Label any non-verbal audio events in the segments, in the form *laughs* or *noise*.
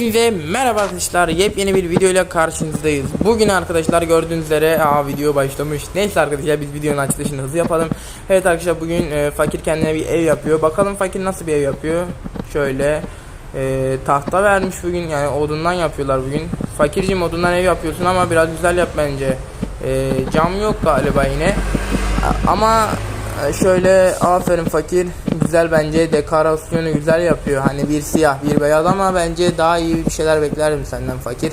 Hepinize merhaba arkadaşlar. Yepyeni bir video ile karşınızdayız. Bugün arkadaşlar gördüğünüz üzere aa video başlamış. Neyse arkadaşlar biz videonun açılışını hızlı yapalım. Evet arkadaşlar bugün e, fakir kendine bir ev yapıyor. Bakalım fakir nasıl bir ev yapıyor. Şöyle e, tahta vermiş bugün yani odundan yapıyorlar bugün. Fakirciğim odundan ev yapıyorsun ama biraz güzel yap bence. E, cam yok galiba yine. Ama şöyle aferin fakir. Güzel bence dekorasyonu güzel yapıyor. Hani bir siyah bir beyaz ama bence daha iyi bir şeyler beklerdim senden fakir.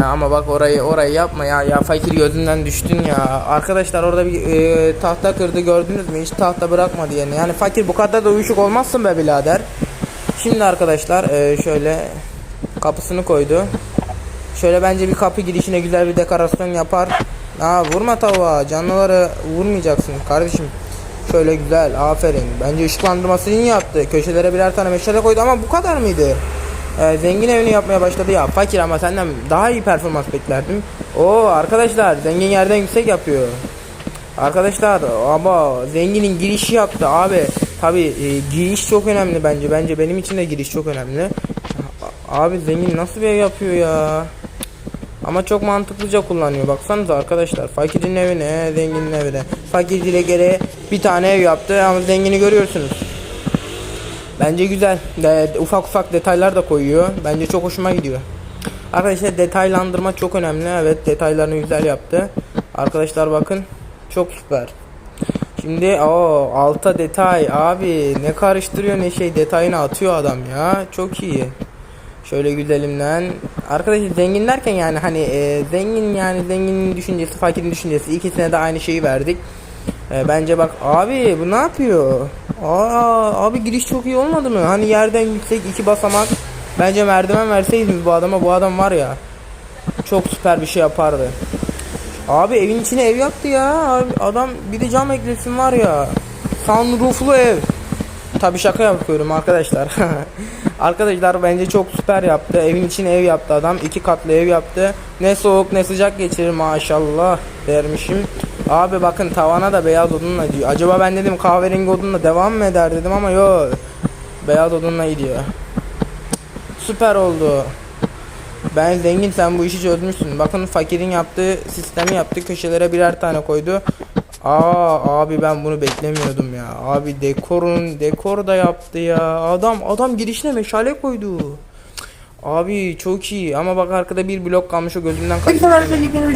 Ha, ama bak orayı orayı yapma ya. Ya fakir gözünden düştün ya. Arkadaşlar orada bir e, tahta kırdı gördünüz mü? Hiç tahta bırakmadı yani yani fakir bu kadar da uyuşuk olmazsın be birader. Şimdi arkadaşlar e, şöyle kapısını koydu. Şöyle bence bir kapı girişine güzel bir dekorasyon yapar. Aa vurma tavuğa. Canlıları vurmayacaksın kardeşim. Şöyle güzel. Aferin. Bence ışıklandırmasını yaptı. Köşelere birer tane meşale koydu ama bu kadar mıydı? Ee, zengin evini yapmaya başladı ya. Fakir ama senden daha iyi performans beklerdim. Oo arkadaşlar zengin yerden yüksek yapıyor. Arkadaşlar ama zenginin girişi yaptı abi. Tabi giriş çok önemli bence. Bence benim için de giriş çok önemli. Abi zengin nasıl bir ev yapıyor ya? Ama çok mantıklıca kullanıyor. Baksanıza arkadaşlar. Fakirin evine, zenginin evine. Fakir dile göre bir tane ev yaptı ama zengini görüyorsunuz. Bence güzel. De, ufak ufak detaylar da koyuyor. Bence çok hoşuma gidiyor. Arkadaşlar detaylandırma çok önemli. Evet detaylarını güzel yaptı. Arkadaşlar bakın. Çok süper. Şimdi o alta detay abi ne karıştırıyor ne şey detayını atıyor adam ya. Çok iyi. Şöyle güzelimden. Arkadaşlar zengin derken yani hani e, zengin yani zenginin düşüncesi fakirin düşüncesi ikisine de aynı şeyi verdik. E, bence bak abi bu ne yapıyor? Aa abi giriş çok iyi olmadı mı? Hani yerden yüksek iki basamak. Bence merdiven verseydiniz bu adama bu adam var ya. Çok süper bir şey yapardı. Abi evin içine ev yaptı ya. Abi, adam bir de cam eklesin var ya. Sunrooflu ev. Tabi şaka yapıyorum arkadaşlar. *laughs* arkadaşlar bence çok süper yaptı. Evin içine ev yaptı adam. iki katlı ev yaptı. Ne soğuk ne sıcak geçirir maşallah dermişim. Abi bakın tavana da beyaz odunla diyor. Acaba ben dedim kahverengi odunla devam mı eder dedim ama yok. Beyaz odunla gidiyor. Süper oldu. Ben zengin sen bu işi çözmüşsün. Bakın fakirin yaptığı sistemi yaptı. Köşelere birer tane koydu. Aa abi ben bunu beklemiyordum ya. Abi dekorun dekor da yaptı ya. Adam adam girişine meşale koydu. Abi çok iyi ama bak arkada bir blok kalmış o gözümden arkadaşlar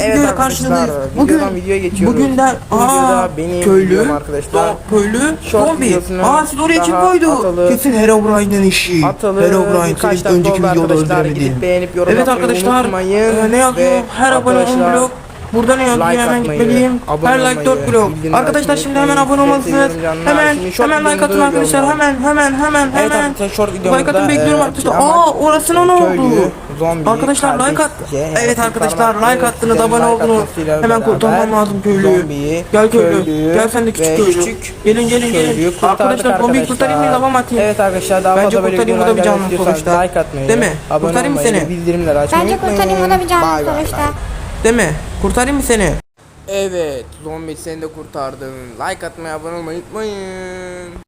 Evet arkadaşlar. Bugün videodan videoya geçiyoruz. bugün de aa benim köylü arkadaşlar. do- köylü zombi. Aa siz oraya kim koydu? atalı- Kesin Herobrine'den işi. Atalı Herobrine dakika önceki videoda. Gidip beğenip yorum Evet arkadaşlar e, ne yazıyor? Ve Her abone 10 arkadaşlar, blok. Burada ne yazıyor like hemen gitmeliyim. Her like olmayı, 4 blok. bildirimleri Arkadaşlar şimdi hemen abone olmalısınız. Hemen hemen like atın arkadaşlar. Hemen hemen hemen hemen. arkadaşlar Like atın bekliyorum e, arkadaşlar. ama Aa orasına ne köylü, oldu? zombi, Arkadaşlar like at. Evet arkadaşlar like attınız abone oldunuz. Hemen kurtarmam lazım köylüyü. Gel köylü. Gel sen de küçük köylü. Gelin gelin gelin. Arkadaşlar zombiyi kurtarayım mı devam atayım? Evet arkadaşlar daha fazla böyle kurtarayım, o da bir canlı sonuçta. like atmayı, Değil mi? abone Kurtarayım seni? bildirimleri açmayı Bence kurtarayım o da bir canlı sonuçta. Değil mi? Kurtarayım mı seni? Evet, zombi seni de kurtardım. Like atmayı, abone olmayı unutmayın.